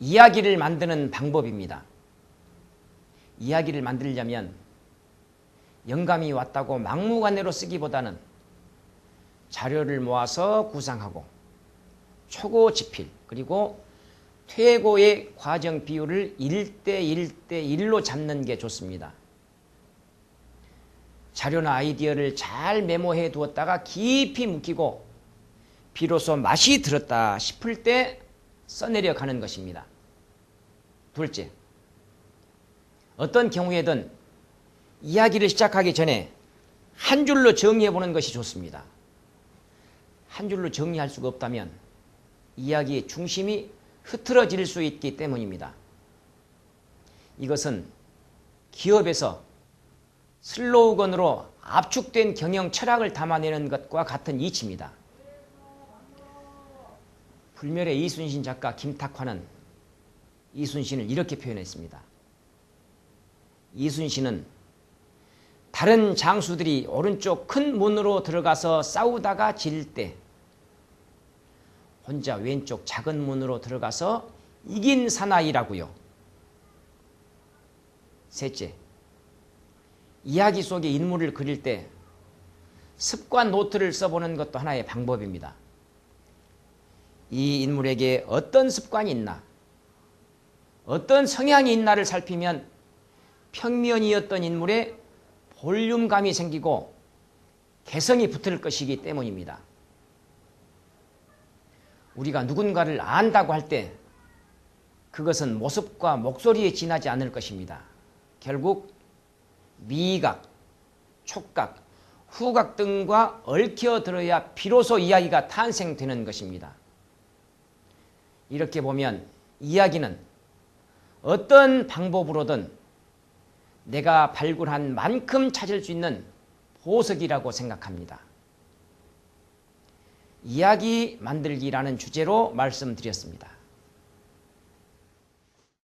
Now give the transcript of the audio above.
이야기를 만드는 방법입니다. 이야기를 만들려면 영감이 왔다고 막무가내로 쓰기보다는 자료를 모아서 구상하고 초고 지필 그리고 퇴고의 과정 비율을 1대 1대 1로 잡는 게 좋습니다. 자료나 아이디어를 잘 메모해 두었다가 깊이 묵히고 비로소 맛이 들었다 싶을 때 써내려 가는 것입니다. 둘째, 어떤 경우에든 이야기를 시작하기 전에 한 줄로 정리해 보는 것이 좋습니다. 한 줄로 정리할 수가 없다면 이야기의 중심이 흐트러질 수 있기 때문입니다. 이것은 기업에서 슬로건으로 압축된 경영 철학을 담아내는 것과 같은 이치입니다. 불멸의 이순신 작가 김탁화는 이순신을 이렇게 표현했습니다. 이순신은 다른 장수들이 오른쪽 큰 문으로 들어가서 싸우다가 질 때 혼자 왼쪽 작은 문으로 들어가서 이긴 사나이라고요. 셋째, 이야기 속의 인물을 그릴 때 습관 노트를 써보는 것도 하나의 방법입니다. 이 인물에게 어떤 습관이 있나, 어떤 성향이 있나를 살피면 평면이었던 인물에 볼륨감이 생기고 개성이 붙을 것이기 때문입니다. 우리가 누군가를 안다고 할 때 그것은 모습과 목소리에 지나지 않을 것입니다. 결국 미각, 촉각, 후각 등과 얽혀 들어야 비로소 이야기가 탄생되는 것입니다. 이렇게 보면 이야기는 어떤 방법으로든 내가 발굴한 만큼 찾을 수 있는 보석이라고 생각합니다. 이야기 만들기라는 주제로 말씀드렸습니다.